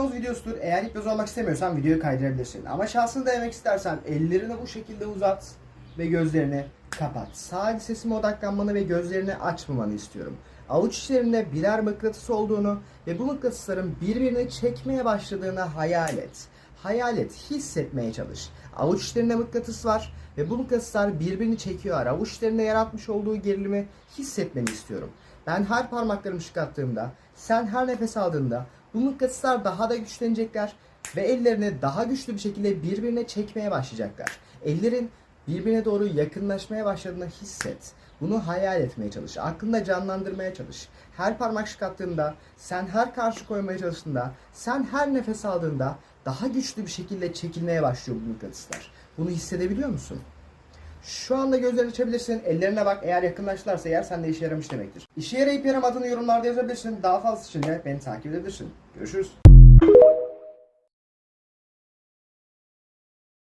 hipnoz videosudur. Eğer hipnoz olmak istemiyorsan videoyu kaydırabilirsin. Ama şansını denemek istersen ellerini bu şekilde uzat ve gözlerini kapat. Sadece sesime odaklanmanı ve gözlerini açmamanı istiyorum. Avuç içlerinde birer mıknatıs olduğunu ve bu mıknatısların birbirini çekmeye başladığını hayal et. Hayal et, hissetmeye çalış. Avuç içlerinde mıknatıs var ve bu mıknatıslar birbirini çekiyor. Avuç yaratmış olduğu gerilimi hissetmeni istiyorum. Ben her parmaklarımı çıkarttığımda, sen her nefes aldığında bu mıknatıslar daha da güçlenecekler ve ellerini daha güçlü bir şekilde birbirine çekmeye başlayacaklar. Ellerin birbirine doğru yakınlaşmaya başladığını hisset. Bunu hayal etmeye çalış. Aklında canlandırmaya çalış. Her parmak çıkarttığında, sen her karşı koymaya çalıştığında, sen her nefes aldığında daha güçlü bir şekilde çekilmeye başlıyor bu mıknatıslar. Bunu hissedebiliyor musun? Şu anda gözlerini açabilirsin. Ellerine bak. Eğer yakınlaştılarsa eğer sende işe yaramış demektir. İşe yarayıp yaramadığını yorumlarda yazabilirsin. Daha fazlası için de beni takip edebilirsin. Görüşürüz.